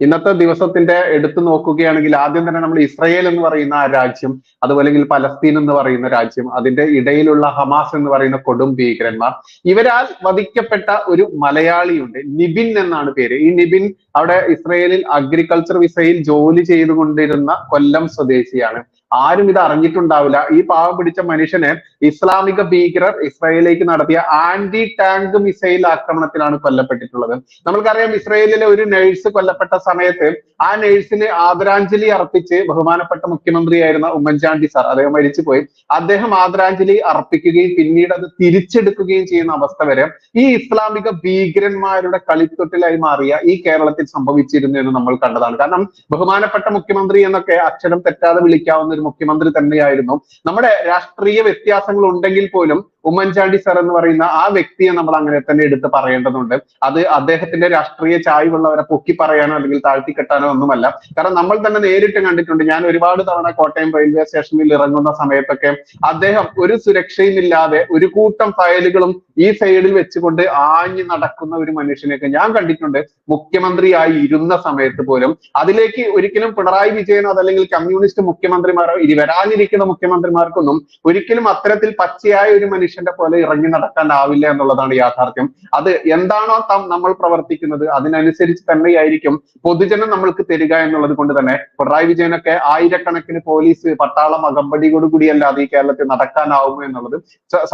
ഇന്നത്തെ ദിവസത്തിന്റെ എടുത്തു നോക്കുകയാണെങ്കിൽ ആദ്യം തന്നെ നമ്മൾ ഇസ്രയേൽ എന്ന് പറയുന്ന ആ രാജ്യം അതുപോലെ പലസ്തീൻ എന്ന് പറയുന്ന രാജ്യം അതിന്റെ ഇടയിലുള്ള ഹമാസ് എന്ന് പറയുന്ന കൊടും ഭീകരന്മാർ ഇവരാൽ വധിക്കപ്പെട്ട ഒരു മലയാളിയുണ്ട് നിബിൻ എന്നാണ് പേര്. ഈ നിബിൻ അവിടെ ഇസ്രയേലിൽ അഗ്രികൾച്ചർ വിസയിൽ ജോലി ചെയ്തുകൊണ്ടിരുന്ന കൊല്ലം സ്വദേശിയാണ്. ആരും ഇത് അറിഞ്ഞിട്ടുണ്ടാവില്ല. ഈ പാവം പിടിച്ച മനുഷ്യനെ ഇസ്ലാമിക ഭീകരർ ഇസ്രായേലിലേക്ക് നടത്തിയ ആന്റി ടാങ്ക് മിസൈൽ ആക്രമണത്തിലാണ് കൊല്ലപ്പെട്ടിട്ടുള്ളത്. നമ്മൾക്കറിയാം ഇസ്രായേലിലെ ഒരു നഴ്സ് കൊല്ലപ്പെട്ട സമയത്ത് ആ നഴ്സിന് ആദരാഞ്ജലി അർപ്പിച്ച് ബഹുമാനപ്പെട്ട മുഖ്യമന്ത്രിയായിരുന്ന ഉമ്മൻചാണ്ടി സാർ അദ്ദേഹം മരിച്ചുപോയി. അദ്ദേഹം ആദരാഞ്ജലി അർപ്പിക്കുകയും പിന്നീട് അത് തിരിച്ചെടുക്കുകയും ചെയ്യുന്ന അവസ്ഥ വരെ ഈ ഇസ്ലാമിക ഭീകരന്മാരുടെ കളിത്തൊട്ടിലായി മാറിയ ഈ കേരളത്തിൽ സംഭവിച്ചിരുന്നു എന്ന് നമ്മൾ കണ്ടതാണ്. കാരണം ബഹുമാനപ്പെട്ട മുഖ്യമന്ത്രി എന്നൊക്കെ അക്ഷരം തെറ്റാതെ വിളിക്കാവുന്ന ഒരു മുഖ്യമന്ത്രി തന്നെയായിരുന്നു. നമ്മുടെ രാഷ്ട്രീയ വ്യത്യാസങ്ങൾ ഉണ്ടെങ്കിൽ പോലും ഉമ്മൻചാണ്ടി സർ എന്ന് പറയുന്ന ആ വ്യക്തിയെ നമ്മൾ അങ്ങനെ തന്നെ എടുത്ത് പറയേണ്ടതുണ്ട്. അത് അദ്ദേഹത്തിന്റെ രാഷ്ട്രീയ ചായ്വുള്ളവരെ പൊക്കി പറയാനോ അല്ലെങ്കിൽ താഴ്ത്തിക്കെട്ടാനോ ഒന്നുമല്ല. കാരണം നമ്മൾ തന്നെ നേരിട്ട് കണ്ടിട്ടുണ്ട്. ഞാൻ ഒരുപാട് തവണ കോട്ടയം റെയിൽവേ സ്റ്റേഷനിൽ ഇറങ്ങുന്ന സമയത്തൊക്കെ അദ്ദേഹം ഒരു സുരക്ഷയും ഇല്ലാതെ ഒരു കൂട്ടം ഫയലുകളും ഈ സൈഡിൽ വെച്ചുകൊണ്ട് ആഞ്ഞു നടക്കുന്ന ഒരു മനുഷ്യനെയൊക്കെ ഞാൻ കണ്ടിട്ടുണ്ട്. മുഖ്യമന്ത്രിയായി ഇരുന്ന സമയത്ത് പോലും. അതിലേക്ക് ഒരിക്കലും പിണറായി വിജയനോ അതല്ലെങ്കിൽ കമ്മ്യൂണിസ്റ്റ് മുഖ്യമന്ത്രിമാരോ ഇനി വരാനിരിക്കുന്ന മുഖ്യമന്ത്രിമാർക്കൊന്നും ഒരിക്കലും അത്തരത്തിൽ പച്ചയായ ഒരു മനുഷ്യന്റെ പോലെ ഇറങ്ങി നടക്കാനാവില്ല എന്നുള്ളതാണ് യാഥാർത്ഥ്യം. അത് എന്താണോ താം നമ്മൾ പ്രവർത്തിക്കുന്നത് അതിനനുസരിച്ച് തന്നെയായിരിക്കും പൊതുജനം നമ്മൾക്ക് തരിക എന്നുള്ളത് കൊണ്ട് തന്നെ. പിണറായി വിജയനൊക്കെ ആയിരക്കണക്കിന് പോലീസ് പട്ടാളം അകമ്പടിയോട് കൂടിയല്ലാതെ ഈ കേരളത്തിൽ നടക്കാനാവുമോ എന്നുള്ളത്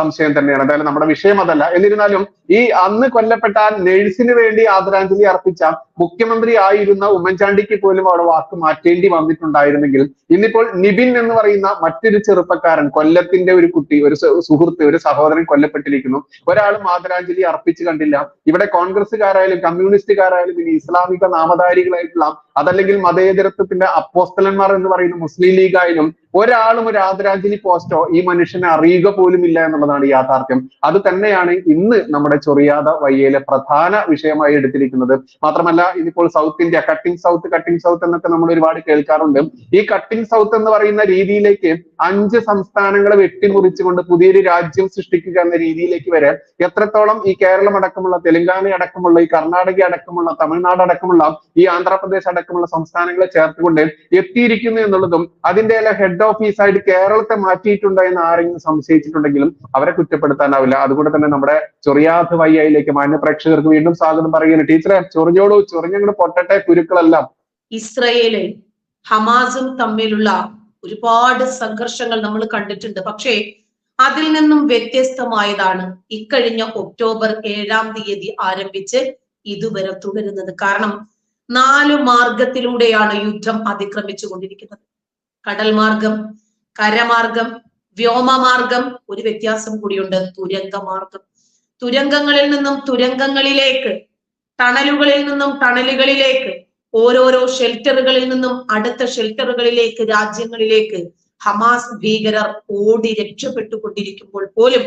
സംശയം തന്നെയാണ്. എന്തായാലും നമ്മുടെ വിഷയം അതല്ല. എന്നിരുന്നാലും ഈ അന്ന് കൊല്ലപ്പെട്ട ആ നഴ്സിന് വേണ്ടി ആദരാഞ്ജലി അർപ്പിച്ച മുഖ്യമന്ത്രി ആയിരുന്ന ഉമ്മൻചാണ്ടിക്ക് പോലും അവിടെ വാക്ക് മാറ്റേണ്ടി വന്നിട്ടുണ്ടായിരുന്നെങ്കിൽ ഇന്നിപ്പോൾ നിബിൻ എന്ന് പറയുന്ന മറ്റൊരു ചെറുപ്പക്കാരൻ കൊല്ലത്തിന്റെ ഒരു കുട്ടി ഒരു സുഹൃത്ത് ഒരു സഹോദരൻ കൊല്ലപ്പെട്ടിരിക്കുന്നു. ഒരാളും ആദരാഞ്ജലി അർപ്പിച്ചു കണ്ടില്ല. ഇവിടെ കോൺഗ്രസ്സുകാരായാലും കമ്മ്യൂണിസ്റ്റുകാരായാലും ഇനി ഇസ്ലാമിക നാമധാരികളായിട്ടുള്ള അതല്ലെങ്കിൽ മതേതരത്വത്തിന്റെ അപ്പോസ്തലന്മാർ എന്ന് പറയുന്ന മുസ്ലിം ലീഗ് ആയാലും ഒരാളും ഒരു ആദരാഞ്ജലി പോസ്റ്റോ ഈ മനുഷ്യനെ അറിയുക പോലും ഇല്ല എന്നുള്ളതാണ് യാഥാർത്ഥ്യം. അത് തന്നെയാണ് ഇന്ന് നമ്മുടെ ചൊറിയാത വയ്യയിലെ പ്രധാന വിഷയമായി എടുത്തിരിക്കുന്നത്. മാത്രമല്ല ഇനിയിപ്പോൾ south India cutting south cutting south എന്നൊക്കെ നമ്മൾ ഒരുപാട് കേൾക്കാറുണ്ട്. ഈ കട്ടിംഗ് സൗത്ത് എന്ന് പറയുന്ന രീതിയിലേക്ക് അഞ്ച് സംസ്ഥാനങ്ങളെ വെട്ടിമുറിച്ചുകൊണ്ട് പുതിയൊരു രാജ്യം സൃഷ്ടിക്കുക എന്ന രീതിയിലേക്ക് വരെ എത്രത്തോളം ഈ കേരളം അടക്കമുള്ള തെലങ്കാന അടക്കമുള്ള ഈ കർണാടക അടക്കമുള്ള തമിഴ്നാട് അടക്കമുള്ള ഈ ആന്ധ്രാപ്രദേശ് അടക്കമുള്ള സംസ്ഥാനങ്ങളെ ചേർത്തുകൊണ്ട് എത്തിയിരിക്കുന്നു എന്നുള്ളതും അതിന്റെ എല്ലാം ഹെഡ് ഓഫീസായിട്ട് കേരളത്തെ മാറ്റിയിട്ടുണ്ടോ എന്ന് ആരെങ്കിലും സംശയിച്ചിട്ടുണ്ടെങ്കിലും അവരെ കുറ്റപ്പെടുത്താനാവില്ല. അതുകൊണ്ട് തന്നെ നമ്മുടെ ചൊറിയാത്ത വയ്യയിലേക്ക് മാന്യ പ്രേക്ഷകർക്ക് വീണ്ടും സ്വാഗതം പറയുകയാണ്. ടീച്ചറെ ചൊറിഞ്ഞോളൂ ചൊറിഞ്ഞങ്ങോട് പൊട്ടട്ടെ കുരുക്കളെല്ലാം ഇസ്രയേലും ഹമാസും തമ്മിലുള്ള ഒരുപാട് സംഘർഷങ്ങൾ നമ്മൾ കണ്ടിട്ടുണ്ട്. പക്ഷേ അതിൽ നിന്നും വ്യത്യസ്തമായതാണ് ഇക്കഴിഞ്ഞ ഒക്ടോബർ ഏഴാം തീയതി ആരംഭിച്ച് ഇതുവരെ തുടരുന്നത്. കാരണം നാല് മാർഗത്തിലൂടെയാണ് യുദ്ധം അതിക്രമിച്ചു കൊണ്ടിരിക്കുന്നത് കടൽ മാർഗം കരമാർഗം വ്യോമമാർഗം ഒരു വ്യത്യാസം കൂടിയുണ്ട് തുരങ്ക മാർഗം തുരങ്കങ്ങളിൽ നിന്നും തുരങ്കങ്ങളിലേക്ക് ടണലുകളിൽ നിന്നും ടണലുകളിലേക്ക് ഓരോരോ ഷെൽട്ടറുകളിൽ നിന്നും അടുത്ത ഷെൽട്ടറുകളിലേക്ക് രാജ്യങ്ങളിലേക്ക് ഹമാസ് ഭീകരർ ഓടി രക്ഷപ്പെട്ടുകൊണ്ടിരിക്കുമ്പോൾ പോലും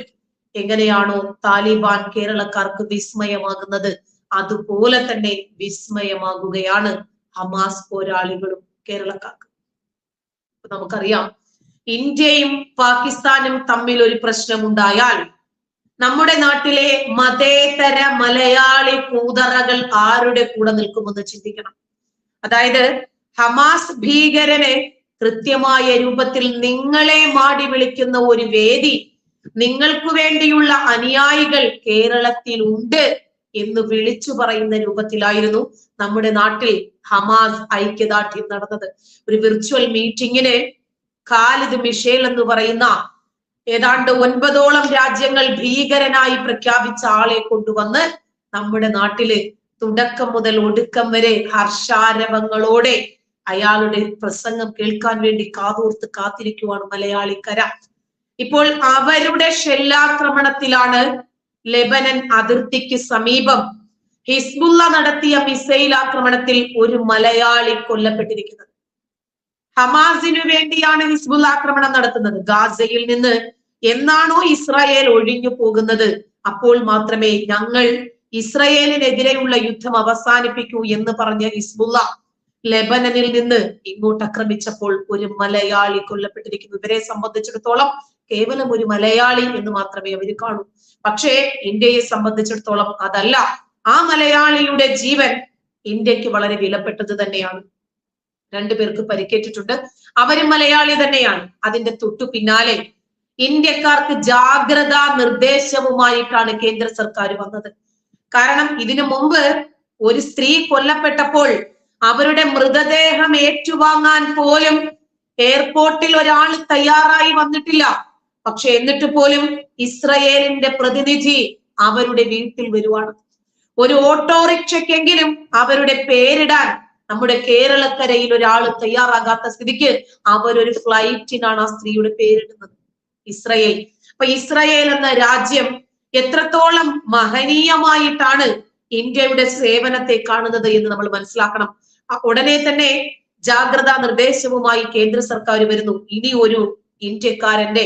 എങ്ങനെയാണോ താലിബാൻ കേരളക്കാർക്ക് വിസ്മയമാകുന്നത്. അതുപോലെ തന്നെ വിസ്മയമാകുകയാണ് ഹമാസ് പോരാളികളും കേരളക്കാർക്ക്. നമുക്കറിയാം ഇന്ത്യയും പാകിസ്ഥാനും തമ്മിൽ ഒരു പ്രശ്നമുണ്ടായാൽ നമ്മുടെ നാട്ടിലെ മതേതര മലയാളി കൂതറകൾ ആരുടെ കൂടെ നിൽക്കുമെന്ന് ചിന്തിക്കണം. അതായത് ഹമാസ് ഭീകരനെ കൃത്യമായ രൂപത്തിൽ നിങ്ങളെ മാടി വിളിക്കുന്ന ഒരു വേദി നിങ്ങൾക്ക് വേണ്ടിയുള്ള അനുയായികൾ കേരളത്തിൽ ഉണ്ട് എന്ന് വിളിച്ചു പറയുന്ന രൂപത്തിലായിരുന്നു നമ്മുടെ നാട്ടിൽ ഹമാസ് ഐക്യദാർഢ്യം നടന്നത്. ഒരു വിർച്വൽ മീറ്റിങ്ങിന് ഖാലിദ് മിഷേൽ എന്ന് പറയുന്ന ഏതാണ്ട് ഒൻപതോളം രാജ്യങ്ങൾ ഭീകരനായി പ്രഖ്യാപിച്ച ആളെ കൊണ്ടുവന്ന് നമ്മുടെ നാട്ടിൽ തുടക്കം മുതൽ ഒടുക്കം വരെ ഹർഷാരവങ്ങളോടെ അയാളുടെ പ്രസംഗം കേൾക്കാൻ വേണ്ടി കാതോർത്ത് കാത്തിരിക്കുവാണ് മലയാളിക്കര. ഇപ്പോൾ അവരുടെ ഷെല്ലാക്രമണത്തിലാണ് ലെബനൻ അതിർത്തിക്ക് സമീപം ഹിസ്ബുള്ള നടത്തിയ മിസൈൽ ആക്രമണത്തിൽ ഒരു മലയാളി കൊല്ലപ്പെട്ടിരിക്കുന്നത്. ഹമാസിനു വേണ്ടിയാണ് ഹിസ്ബുൾ ആക്രമണം നടത്തുന്നത്. ഗാസയിൽ നിന്ന് എന്നാണോ ഇസ്രായേൽ ഒഴിഞ്ഞു പോകുന്നത്? അപ്പോൾ മാത്രമേ ഞങ്ങൾ ഇസ്രയേലിനെതിരെയുള്ള യുദ്ധം അവസാനിപ്പിക്കൂ എന്ന് പറഞ്ഞ ഹിസ്ബുള്ള ലെബനനിൽ നിന്ന് ഇങ്ങോട്ട് ആക്രമിച്ചപ്പോൾ ഒരു മലയാളി കൊല്ലപ്പെട്ടിരിക്കുന്നു. ഇവരെ സംബന്ധിച്ചിടത്തോളം കേവലം ഒരു മലയാളി എന്ന് മാത്രമേ അവർ കാണൂ. പക്ഷേ ഇന്ത്യയെ സംബന്ധിച്ചിടത്തോളം അതല്ല. ആ മലയാളിയുടെ ജീവൻ ഇന്ത്യയ്ക്ക് വളരെ വിലപ്പെട്ടത് തന്നെയാണ്. രണ്ടുപേർക്ക് പരിക്കേറ്റിട്ടുണ്ട്. അവരും മലയാളി തന്നെയാണ്. അതിന്റെ തൊട്ടു പിന്നാലെ ഇന്ത്യക്കാർക്ക് ജാഗ്രതാ നിർദ്ദേശവുമായിട്ടാണ് കേന്ദ്ര സർക്കാർ വന്നത്. കാരണം ഇതിനു മുമ്പ് ഒരു സ്ത്രീ കൊല്ലപ്പെട്ടപ്പോൾ അവരുടെ മൃതദേഹം ഏറ്റുവാങ്ങാൻ പോലും എയർപോർട്ടിൽ ഒരാൾ തയ്യാറായി വന്നിട്ടില്ല. പക്ഷെ എന്നിട്ട് പോലും ഇസ്രയേലിന്റെ പ്രതിനിധി അവരുടെ വീട്ടിൽ വരുവാണ്. ഒരു ഓട്ടോറിക്ഷയ്ക്കെങ്കിലും അവരുടെ പേരിടാൻ നമ്മുടെ കേരളക്കരയിൽ ഒരാൾ തയ്യാറാകാത്ത സ്ഥിതിക്ക് അവരൊരു ഫ്ലൈറ്റിനാണ് ആ സ്ത്രീയുടെ പേരിടുന്നത്. ഇസ്രയേൽ. അപ്പൊ ഇസ്രയേൽ എന്ന രാജ്യം എത്രത്തോളം മഹനീയമായിട്ടാണ് ഇന്ത്യയുടെ സേവനത്തെ കാണുന്നത് എന്ന് നമ്മൾ മനസ്സിലാക്കണം. ഉടനെ തന്നെ ജാഗ്രതാ നിർദ്ദേശവുമായി കേന്ദ്ര സർക്കാർ വരുന്നു. ഇനി ഒരു ഇന്ത്യക്കാരന്റെ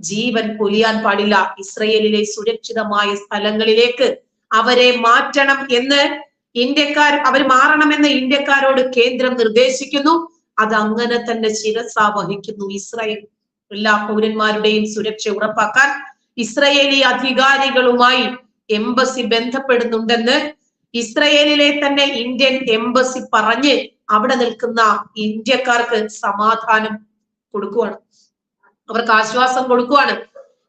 ജീവൻ പൊലിയാൻ പാടില്ല. ഇസ്രയേലിലെ സുരക്ഷിതമായ സ്ഥലങ്ങളിലേക്ക് അവരെ മാറ്റണം എന്ന് ഇന്ത്യക്കാർ അവർ മാറണമെന്ന് ഇന്ത്യക്കാരോട് കേന്ദ്രം നിർദ്ദേശിക്കുന്നു. അത് അങ്ങനെ തന്നെ ശിരസ വഹിക്കുന്നു ഇസ്രായേൽ. എല്ലാ പൗരന്മാരുടെയും സുരക്ഷ ഉറപ്പാക്കാൻ ഇസ്രയേലി അധികാരികളുമായി എംബസി ബന്ധപ്പെടുന്നുണ്ടെന്ന് ഇസ്രയേലിലെ തന്നെ ഇന്ത്യൻ എംബസി പറഞ്ഞ് അവിടെ നിൽക്കുന്ന ഇന്ത്യക്കാർക്ക് സമാധാനം കൊടുക്കുവാണ്. അവർക്ക് ആശ്വാസം കൊടുക്കുവാണ്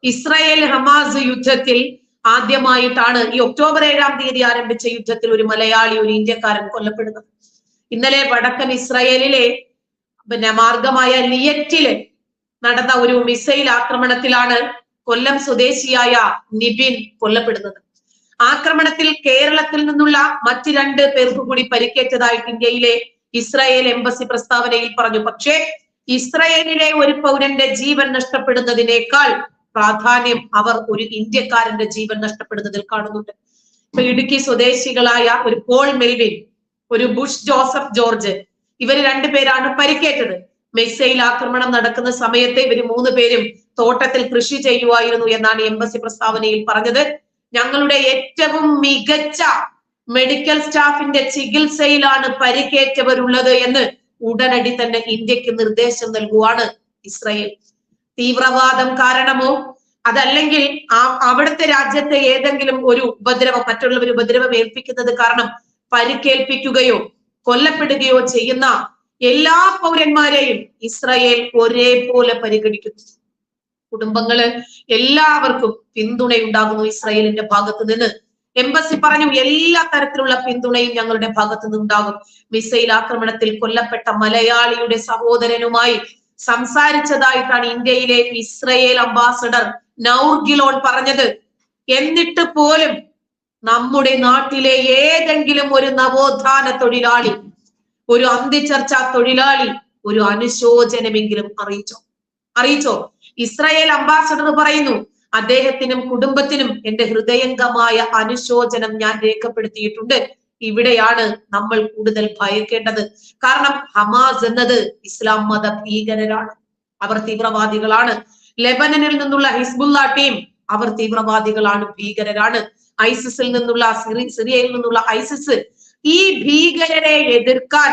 ഇസ്രായേൽ ഹമാസ് യുദ്ധത്തിൽ ആദ്യമായിട്ടാണ് ഈ ഒക്ടോബർ ഏഴാം തീയതി ആരംഭിച്ച യുദ്ധത്തിൽ ഒരു മലയാളി ഒരു ഇന്ത്യക്കാരൻ കൊല്ലപ്പെടുന്നത്. ഇന്നലെ വടക്കൻ ഇസ്രായേലിലെ പിന്നെ മാർഗമായ ലിയറ്റിൽ നടന്ന ഒരു മിസൈൽ ആക്രമണത്തിലാണ് കൊല്ലം സ്വദേശിയായ നിബിൻ കൊല്ലപ്പെടുന്നത്. ആക്രമണത്തിൽ കേരളത്തിൽ നിന്നുള്ള മറ്റ് രണ്ട് പേർക്ക് കൂടി പരിക്കേറ്റതായിട്ട് ഇന്ത്യയിലെ ഇസ്രായേൽ എംബസി പ്രസ്താവനയിൽ പറഞ്ഞു. പക്ഷേ ഇസ്രായേലിലെ ഒരു പൗരന്റെ ജീവൻ നഷ്ടപ്പെടുന്നതിനേക്കാൾ പ്രാധാന്യം അവർ ഒരു ഇന്ത്യക്കാരന്റെ ജീവൻ നഷ്ടപ്പെടുന്നതിൽ കാണുന്നുണ്ട്. ഇപ്പൊ ഇടുക്കി സ്വദേശികളായ ഒരു പോൾ മെൽവിൻ ഒരു ബുഷ് ജോസഫ് ജോർജ് ഇവർ രണ്ടുപേരാണ് പരിക്കേറ്റത്. മിസൈൽ ആക്രമണം നടക്കുന്ന സമയത്ത് ഇവർ മൂന്ന് പേരും തോട്ടത്തിൽ കൃഷി ചെയ്യുമായിരുന്നു എന്നാണ് എംബസി പ്രസ്താവനയിൽ പറഞ്ഞത്. ഞങ്ങളുടെ ഏറ്റവും മികച്ച മെഡിക്കൽ സ്റ്റാഫിന്റെ ചികിത്സയിലാണ് പരിക്കേറ്റവരുള്ളത് എന്ന് ഉടനടി തന്നെ ഇന്ത്യയ്ക്ക് നിർദ്ദേശം നൽകുവാണ് ഇസ്രയേൽ. തീവ്രവാദം കാരണമോ? അതല്ലെങ്കിൽ ആ അവിടുത്തെ രാജ്യത്തെ ഏതെങ്കിലും ഒരു ഉപദ്രവം മറ്റുള്ളവർ ഉപദ്രവം ഏൽപ്പിക്കുന്നത് കാരണം പരിക്കേൽപ്പിക്കുകയോ കൊല്ലപ്പെടുകയോ ചെയ്യുന്ന എല്ലാ പൗരന്മാരെയും ഇസ്രയേൽ ഒരേപോലെ പരിഗണിക്കുന്നു. കുടുംബങ്ങൾ എല്ലാവർക്കും പിന്തുണയുണ്ടാകുന്നു ഇസ്രയേലിന്റെ ഭാഗത്ത് നിന്ന് എംബസി പറഞ്ഞു എല്ലാ തരത്തിലുള്ള പിന്തുണയും ഞങ്ങളുടെ ഭാഗത്ത് നിന്നുണ്ടാകും മിസൈൽ ആക്രമണത്തിൽ കൊല്ലപ്പെട്ട മലയാളിയുടെ സഹോദരനുമായി സംസാരിച്ചതായിട്ടാണ് ഇന്ത്യയിലെ ഇസ്രയേൽ അംബാസഡർ നൗർഗിലോൺ പറഞ്ഞത്. എന്നിട്ട് പോലും നമ്മുടെ നാട്ടിലെ ഏതെങ്കിലും ഒരു നവോത്ഥാന തൊഴിലാളി ഒരു അന്തിച്ചർച്ചാ തൊഴിലാളി ഒരു അനുശോചനമെങ്കിലും അറിയിച്ചോ? അറിയിച്ചോ? ഇസ്രായേൽ അംബാസഡർ പറയുന്നു അദ്ദേഹത്തിനും കുടുംബത്തിനും എന്റെ ഹൃദയംഗമായ അനുശോചനം ഞാൻ രേഖപ്പെടുത്തിയിട്ടുണ്ട്. ഇവിടെയാണ് നമ്മൾ കൂടുതൽ ഭയക്കേണ്ടത്. കാരണം ഹമാസ് എന്നത് ഇസ്ലാം മത ഭീകരരാണ്. അവർ തീവ്രവാദികളാണ്. ലെബനനിൽ നിന്നുള്ള ഹിസ്ബുല്ല ടീം അവർ തീവ്രവാദികളാണ് ഭീകരരാണ്. ഐസിസിൽ നിന്നുള്ള സിറി സിറിയയിൽ നിന്നുള്ള ഐസിസ്. ഈ ഭീകരരെ എതിർക്കാൻ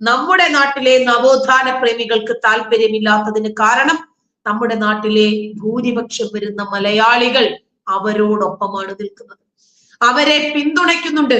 നമ്മുടെ നാട്ടിലെ നവോത്ഥാന പ്രേമികൾക്ക് താല്പര്യമില്ലാത്തതിന് കാരണം നമ്മുടെ നാട്ടിലെ ഭൂരിപക്ഷം വരുന്ന മലയാളികൾ അവരോടൊപ്പമാണ് നിൽക്കുന്നത്. അവരെ പിന്തുണയ്ക്കുന്നുണ്ട്.